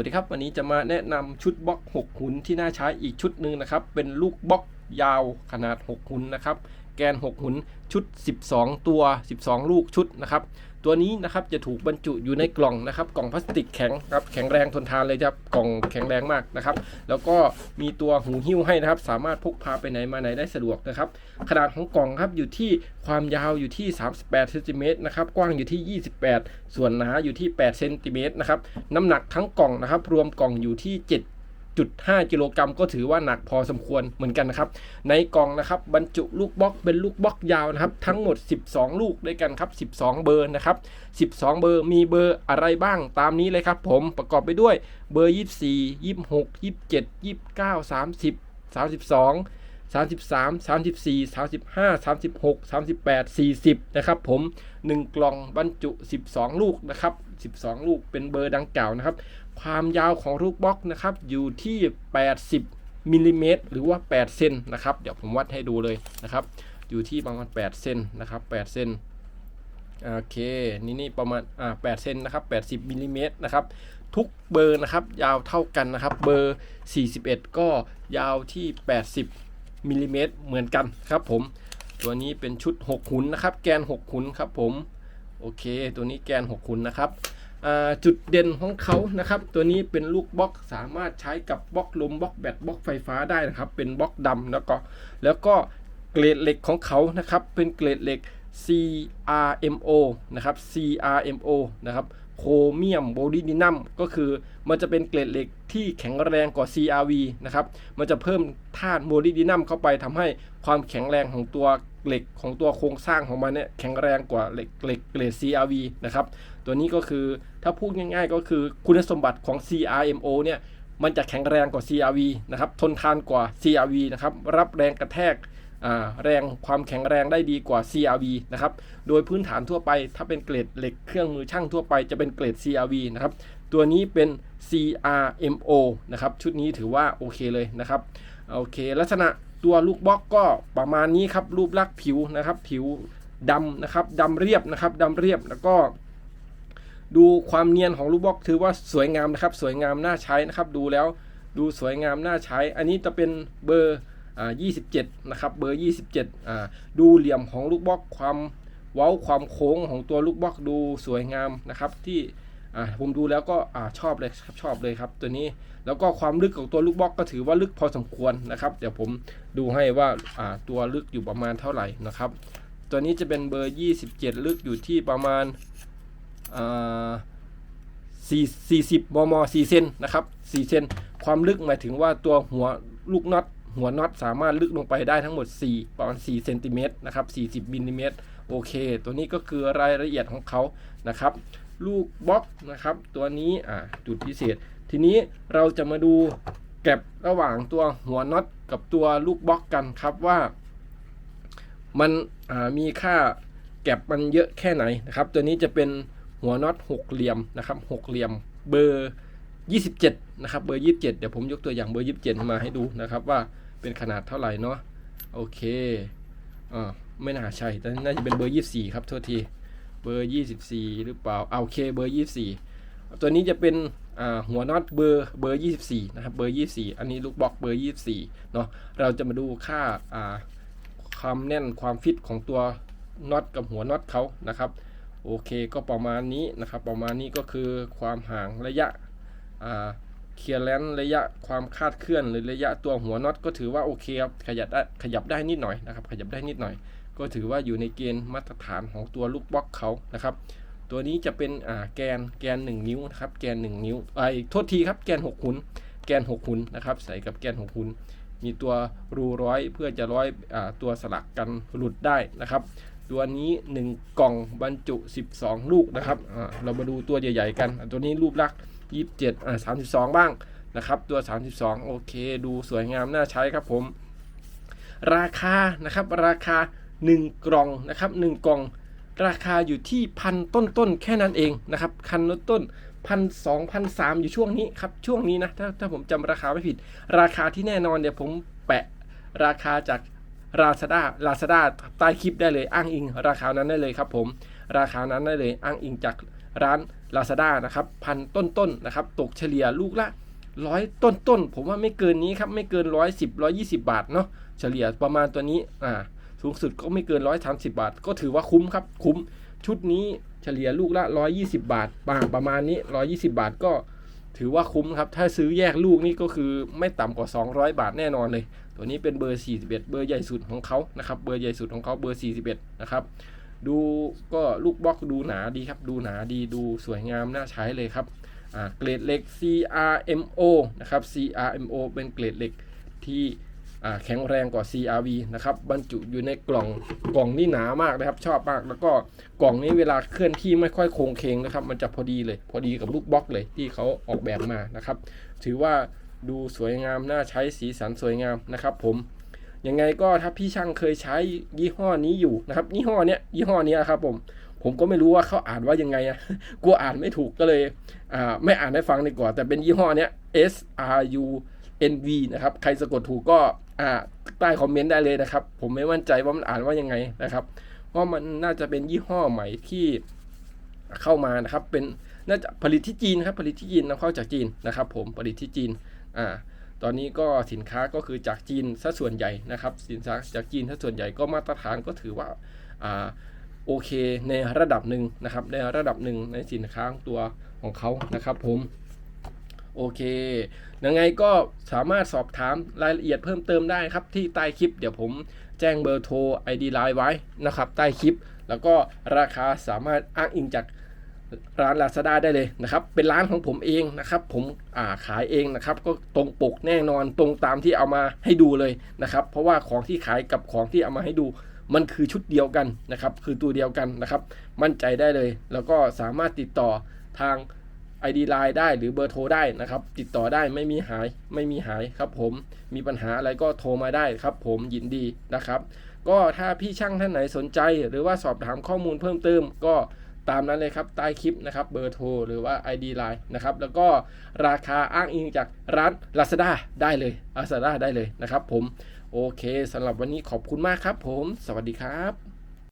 วัสดีครับ วันนี้จะมาแนะนำชุดบล็อก 6 หุ่นที่น่าใช้อีกชุดหนึ่งนะครับ เป็นลูกบล็อกยาวขนาด 6 หุ่นนะครับ แกน 6 หุ่นชุด 12 ตัว 12 ลูกชุดนะครับ ตัวนี้นะครับจะถูกบรรจุอยู่ในกล่องนะครับ กล่องพลาสติกแข็งครับแข็งแรงทนทานเลยครับกล่องแข็งแรงมากนะครับ แล้วก็มีตัวหูหิ้วให้นะครับ สามารถพกพาไปไหนมาไหนได้สะดวกนะครับ ขนาดของกล่องครับอยู่ที่ความยาวอยู่ที่ 38เซนติเมตรนะครับ กว้างอยู่ที่ 28 ส่วนหนาอยู่ที่ 8 เซนติเมตรนะครับ น้ำหนักทั้งกล่องนะครับ รวมกล่องอยู่ที่ 7.5 กิโลกรัมก็ถือว่าหนักพอสมควรเหมือนกันนะครับ ในกล่องนะครับบรรจุลูกบล็อกเป็นลูกบล็อกยาวนะครับ ทั้งหมด 12 ลูกด้วยกันครับ 12 เบอร์นะครับ 12 เบอร์มีเบอร์อะไรบ้างตามนี้เลยครับผมประกอบไปด้วยเบอร์ 24 26 27 29 30 32 33 34 35 36 38 40 นะครับผม 1 กล่องบรรจุ 12 ลูกนะครับ 12 ลูกเป็นเบอร์ดังกล่าวนะครับ ความยาวของลูกบล็อกนะครับอยู่ที่ 80มิลลิเมตรหรือว่า 8 เซนนะครับ เดี๋ยวผมวัดให้ดูเลยนะครับ อยู่ที่ประมาณ 8 เซนนะครับ 8 เซนโอเค นี่นี่ประมาณอ่า8เซนนะครับ 80มิลลิเมตรนะครับทุกเบอร์นะครับยาวเท่ากันนะครับ เบอร์ 41 ก็ยาวที่ 80 มิลลิเมตรเหมือนกันครับผม ตัวนี้เป็นชุด 6 หุนนะครับ แกน 6 หุนครับผม โอเค ตัวนี้แกน 6 หุนนะครับ จุดเด่นของเขานะครับ ตัวนี้เป็นลูกบล็อกสามารถใช้กับบล็อกลมบล็อกแบตบล็อกไฟฟ้าได้นะครับ เป็นบล็อกดำแล้วก็ แล้วก็เกรดเหล็กของเขานะครับ เป็นเกรดเหล็ก CRMO นะครับ CRMO นะครับ โครเมียมโบลิดินัมก็คือมันจะเป็นเกรดเหล็กที่แข็งแรงกว่า CRV นะครับ มันจะเพิ่มธาตุโมลิดินัมเข้าไปทำให้ความแข็งแรงของตัวเหล็กของตัวโครงสร้างของมันเนี่ยแข็งแรงกว่าเหล็กเหล็กเกรด CRV นะครับ ตัวนี้ก็คือถ้าพูดง่ายๆ ก็คือคุณสมบัติของ CRMO เนี่ยมันจะแข็งแรงกว่า CRV นะครับ ทนทานกว่า CRV นะครับ รับแรงกระแทก แรงความแข็งแรงได้ดีกว่า CRV นะครับ โดยพื้นฐานทั่วไปถ้าเป็นเกรดเหล็กเครื่องมือช่างทั่วไปจะเป็นเกรด CRV นะครับ ตัวนี้เป็น CRMO นะครับ ชุดนี้ถือว่าโอเคเลยนะครับ โอเค ลักษณะตัวลูกบล็อกก็ประมาณนี้ครับ รูปลักษณ์ผิวนะครับ ผิวดำนะครับดำเรียบนะครับดำเรียบแล้วก็ดูความเนียนของลูกบล็อกถือว่าสวยงามนะครับ สวยงามน่าใช้นะครับ ดูแล้วดูสวยงามน่าใช้ อันนี้จะเป็นเบอร์ 27 นะครับ เบอร์ 27อ่าดูเหลี่ยมของลูกบล็อกความเว้าความโค้งของตัวลูกบล็อกดูสวยงามนะครับ ที่อ่าผมดูแล้วก็อ่าชอบเลยครับชอบเลยครับ ตัวนี้แล้วก็ความลึกของตัวลูกบล็อกก็ถือว่าลึกพอสมควรนะครับ เดี๋ยวผมดูให้ว่าอ่าตัวลึกอยู่ประมาณเท่าไหร่นะครับ ตัวนี้จะเป็นเบอร์ 27 ลึกอยู่ที่ประมาณอ่าสี่สี่สิบมมสี่เซนนะครับสี่เซน ความลึกหมายถึงว่าตัวหัวลูกน็อต หัวน็อตสามารถลึกลงไปได้ทั้งหมด 4 ประมาณ 4 เซนติเมตรนะครับ 40มิลลิเมตรโอเค ตัวนี้ก็คือรายละเอียดของเขานะครับ ลูกบล็อกนะครับ ตัวนี้อ่าจุดพิเศษ ทีนี้เราจะมาดูแก็บระหว่างตัวหัวน็อตกับตัวลูกบล็อกกันครับว่า มันมีค่าแก็บมันเยอะแค่ไหนนะครับ ตัวนี้จะเป็นหัวน็อตหกเหลี่ยมนะครับหกเหลี่ยมเบอร์ 27 นะครับ เบอร์ 27 เดี๋ยวผมยกตัวอย่างเบอร์ 27 มาให้ดูนะครับว่า เป็นขนาดเท่าไหร่เนาะโอเคอ่าไม่น่าใช่แต่น่าจะเป็นเบอร์ 24 ครับโทษทีเบอร์ 24 หรือเปล่าเอาโอเคเบอร์ 24 ตัวนี้จะเป็นอ่าหัวน็อตเบอร์เบอร์ 24 นะครับเบอร์ 24 อันนี้ลูกบล็อกเบอร์ 24 เนาะเราจะมาดูค่าอ่าความแน่นความฟิตของตัวน็อตกับหัวน็อตเขานะครับโอเคก็ประมาณนี้นะครับประมาณนี้ก็คือความห่างระยะ เคลียร์แลนระยะความคาดเคลื่อน หรือระยะตัวหัวน็อตก็ถือว่าโอเคครับขยับได้ขยับได้นิดหน่อยนะครับ ขยับได้นิดหน่อย ก็ถือว่าอยู่ในเกณฑ์มาตรฐานของตัวลูกบล็อกเขานะครับ ตัวนี้จะเป็นอ่าแกนแกน 1 นิ้วนะครับแกน 1 นิ้วไอ้โทษทีครับแกน6หุนแกน6หุนนะครับ ใส่กับแกน6หุนมีตัวรูร้อยเพื่อจะร้อยอาตัวสลักกันหลุดได้นะครับ ตัวนี้ 1 กล่องบรรจุ 12 ลูกนะครับเรามาดูตัวใหญ่ๆกัน ตัวนี้รูปลักษณ์ 27อ่า32 บ้างนะครับตัว 32 โอเค ดูสวยงามน่าใช้ครับผม ราคานะครับราคา 1 กล่องนะครับ1กล่อง ราคาอยู่ที่พันต้นๆแค่นั้นเองนะครับคันต้นพันสองพันสามอยู่ช่วงนี้ครับช่วงนี้นะถ้าถ้าผมจำราคาไม่ผิด ราคาที่แน่นอนเดี๋ยวผมแปะราคาจากราซาด้าลาซาด้าใต้คลิปได้เลยอ้างอิง ราคานั้นได้เลยครับผม ราคานั้นได้เลยอ้างอิงจาก ร้าน Lazada นะครับพันต้นๆนะครับตกเฉลี่ยลูกละร้อยต้นๆผมว่าไม่เกินนี้ครับไม่เกินร้อยสิบร้อยี่สิบาทเนาะเฉลี่ยประมาณตัวนี้อ่าสูงสุดก็ไม่เกินร้อยสามสิบาท ก็ถือว่าคุ้มครับคุ้มชุดนี้เฉลี่ยลูกละร้อยยี่สิบาทบางประมาณนี้ร้อยี่สิบาทก็ถือว่าคุ้มครับถ้าซื้อแยกลูกนี่ก็คือไม่ต่ำกว่า 200 บาทแน่นอนเลย ตัวนี้เป็นเบอร์ 41 เบอร์ใหญ่สุดของเขานะครับเบอร์ใหญ่สุดของเขาเบอร์ 41 นะครับ ดูก็ลูกบล็อกดูหนาดีครับ ดูหนาดีดูสวยงามน่าใช้เลยครับอ่าเกรดเหล็ก CRMO นะครับ CRMO เป็นเกรดเหล็กที่อ่าแข็งแรงกว่า CRV นะครับบรรจุอยู่ในกล่องกล่องนี่หนามากนะครับ ชอบมาก แล้วก็กล่องนี้เวลาเคลื่อนที่ไม่ค่อยโค้งเคงนะครับ มันจะพอดีเลย พอดีกับลูกบล็อกเลยที่เขาออกแบบมานะครับ ถือว่าดูสวยงามน่าใช้สีสันสวยงามนะครับผม ยังไงก็ถ้าพี่ช่างเคยใช้ยี่ห้อนี้อยู่นะครับยี่ห้อเนี้ยยี่ห้อนี้ครับผมผมก็ไม่รู้ว่าเขาอ่านว่ายังไงอะกลัวอ่านไม่ถูกก็เลยอ่าไม่อ่านให้ฟังดีกว่า แต่เป็นยี่ห้อเนี้ย S R U N V นะครับ ใครสะกดถูกก็อ่าใต้คอมเมนต์ได้เลยนะครับ ผมไม่มั่นใจว่ามันอ่านว่ายังไงนะครับ เพราะมันน่าจะเป็นยี่ห้อใหม่ที่เข้ามานะครับ เป็นน่าจะผลิตที่จีนครับ ผลิตที่จีนนำเข้าจากจีนนะครับ ผมผลิตที่จีนอ่า ตอนนี้ก็สินค้าก็คือจากจีนซะส่วนใหญ่นะครับ สินค้าจากจีนซะส่วนใหญ่ก็มาตรฐานก็ถือว่าอ่าโอเคในระดับหนึ่งนะครับในระดับหนึ่งในสินค้าตัวของเขานะครับผมโอเค ยังไงก็สามารถสอบถามรายละเอียดเพิ่มเติมได้ครับที่ใต้คลิป เดี๋ยวผมแจ้งเบอร์โทร ID ไลน์ไว้นะครับใต้คลิป แล้วก็ราคาสามารถอ้างอิงจาก ร้าน Lazada ได้เลยนะครับ เป็นร้านของผมเองนะครับ ผมอ่าขายเองนะครับ ก็ตรงปกแน่นอนตรงตามที่เอามาให้ดูเลยนะครับ เพราะว่าของที่ขายกับของที่เอามาให้ดู มันคือชุดเดียวกันนะครับ คือตัวเดียวกันนะครับ มั่นใจได้เลย แล้วก็สามารถติดต่อทาง ID Line ได้หรือเบอร์โทรได้นะครับ ติดต่อได้ไม่มีหายไม่มีหายครับผมมีปัญหาอะไรก็โทรมาได้ครับ ผมยินดีนะครับ ก็ถ้าพี่ช่างท่านไหนสนใจ หรือว่าสอบถามข้อมูลเพิ่มเติมก็ ตามนั้นเลยครับใต้คลิปนะครับเบอร์โทรหรือว่า ID Line นะครับแล้วก็ราคาอ้างอิงจากร้าน Lazada ได้เลย Lazada ได้เลยนะครับผมโอเคสำหรับวันนี้ขอบคุณมากครับผม สวัสดีครับ